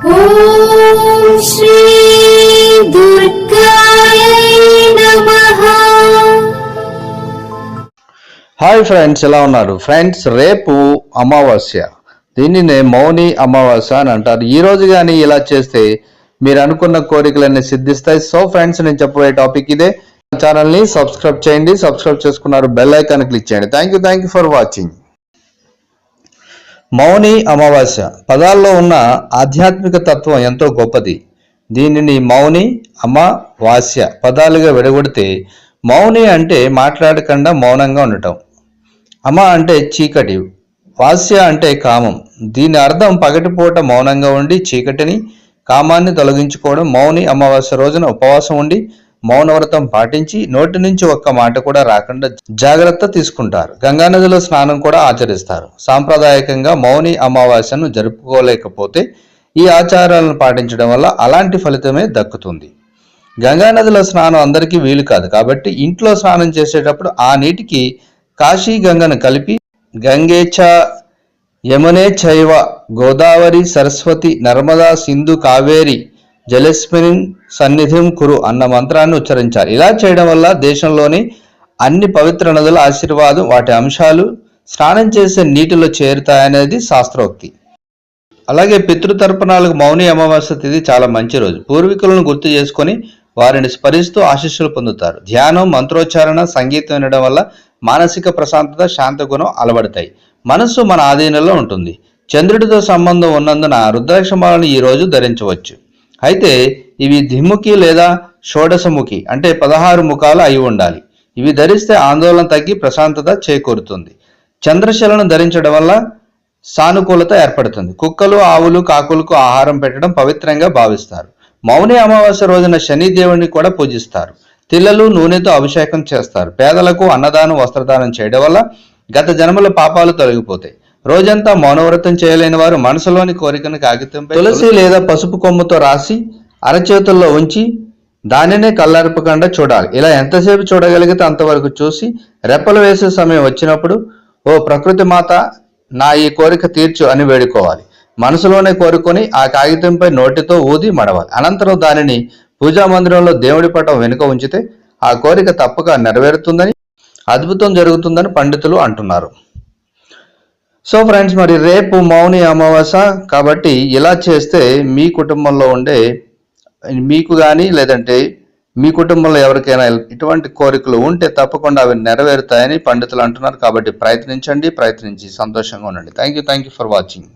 Hi friends ఎలా ఉన్నారు? Friends రేపు అమావాస్య. దీనినే మౌని అమావాస్య అని అంటారు. ఈ రోజు కానీ ఇలా చేస్తే మీరు అనుకున్న కోరికలన్నీ సిద్ధిస్తాయి. సో ఫ్రెండ్స్ నేను చెప్పబోయే టాపిక్ ఇదే. ఛానల్ని సబ్స్క్రైబ్ చేయండి. సబ్స్క్రైబ్ చేసుకున్నారు బెల్ ఐకాన్ క్లిక్ చేయండి. Thank you thank you for watching Mauni Amavasya. పదాల్లో ఉన్న ఆధ్యాత్మిక తత్వం ఎంతో గొప్పది. దీనిని మౌని అమావాస్య పదాలుగా విడగొడితే మౌని అంటే మాట్లాడకుండా మౌనంగా ఉండటం. అమ అంటే చీకటి వాస్య అంటే కామం. దీని అర్థం పగటిపూట మౌనంగా ఉండి చీకటిని కామాన్ని తొలగించుకోవడం. మౌని అమావాస్య రోజున ఉపవాసం ఉండి మౌనవ్రతం పాటించి నోటి నుంచి ఒక్క మాట కూడా రాకుండా జాగ్రత్త తీసుకుంటారు. గంగానదిలో స్నానం కూడా ఆచరిస్తారు. సాంప్రదాయకంగా మౌని అమావాస్యను జరుపుకోలేకపోతే ఈ ఆచారాలను పాటించడం వల్ల అలాంటి ఫలితమే దక్కుతుంది. గంగానదిలో స్నానం అందరికీ వీలు కాదు. కాబట్టి ఇంట్లో స్నానం చేసేటప్పుడు ఆ నీటికి కాశీ గంగను కలిపి గంగేచ యమునే చైవ గోదావరి సరస్వతి నర్మదా సింధు కావేరి జలస్మిన్ సన్నిధిం కురు అన్న మంత్రాన్ని ఉచ్చరించాలి ఇలా చేయడం వల్ల దేశంలోని అన్ని పవిత్ర నదుల ఆశీర్వాదం వాటి అంశాలు స్నానం చేసే నీటిలో చేరుతాయనేది శాస్త్రోక్తి. అలాగే పితృతర్పణాలకు మౌని అమావాస్య తిథి చాలా మంచి రోజు. పూర్వీకులను గుర్తు చేసుకొని వారిని స్మరిస్తూ ఆశీస్సులు పొందుతారు. ధ్యానం మంత్రోచ్చారణ సంగీతం వినడం వల్ల మానసిక ప్రశాంతత శాంత గుణం అలవడతాయి. మనస్సు మన ఆధీనంలో ఉంటుంది. చంద్రుడితో సంబంధం ఉన్నందున రుద్రాక్షమాలను ఈ రోజు ధరించవచ్చు. అయితే ఇవి ధిముఖి లేదా షోడశముఖి అంటే పదహారు ముఖాలు అయి ఉండాలి. ఇవి ధరిస్తే ఆందోళన తగ్గి ప్రశాంతత చేకూరుతుంది. చంద్రశలను ధరించడం వల్ల సానుకూలత ఏర్పడుతుంది. కుక్కలు ఆవులు కాకులకు ఆహారం పెట్టడం పవిత్రంగా భావిస్తారు. మౌని అమావాస్య రోజున శనిదేవుని కూడా పూజిస్తారు. తిల్లలు నూనెతో అభిషేకం చేస్తారు. పేదలకు అన్నదానం వస్త్రదానం చేయడం వల్ల గత జన్మల పాపాలు తొలగిపోతాయి. రోజంతా మౌనవ్రతం చేయలేని వారు మనసులోని కోరికను కాగితంపై తులసి లేదా పసుపు కొమ్ముతో రాసి అరచేతుల్లో ఉంచి దానినే కళ్ళార్పకుండా చూడాలి. ఇలా ఎంతసేపు చూడగలిగితే అంతవరకు చూసి రెప్పలు వేసే సమయం వచ్చినప్పుడు ఓ ప్రకృతి మాత నా ఈ కోరిక తీర్చు అని వేడుకోవాలి. మనసులోనే కోరుకొని ఆ కాగితంపై నోటితో ఊది మడవాలి. అనంతరం దానిని పూజా మందిరంలో దేవుడి పటం వెనుక ఉంచితే ఆ కోరిక తప్పక నెరవేరుతుందని అద్భుతం జరుగుతుందని పండితులు అంటున్నారు. సో ఫ్రెండ్స్ మరి రేపు మౌని అమావాస్య కాబట్టి ఇలా చేస్తే మీ కుటుంబంలో ఉండే మీకు కానీ లేదంటే మీ కుటుంబంలో ఎవరికైనా ఇటువంటి కోరికలు ఉంటే తప్పకుండా అవి నెరవేరుతాయని పండితులు అంటున్నారు. కాబట్టి ప్రయత్నించండి ప్రయత్నించి సంతోషంగా ఉండండి. Thank you thank you for watching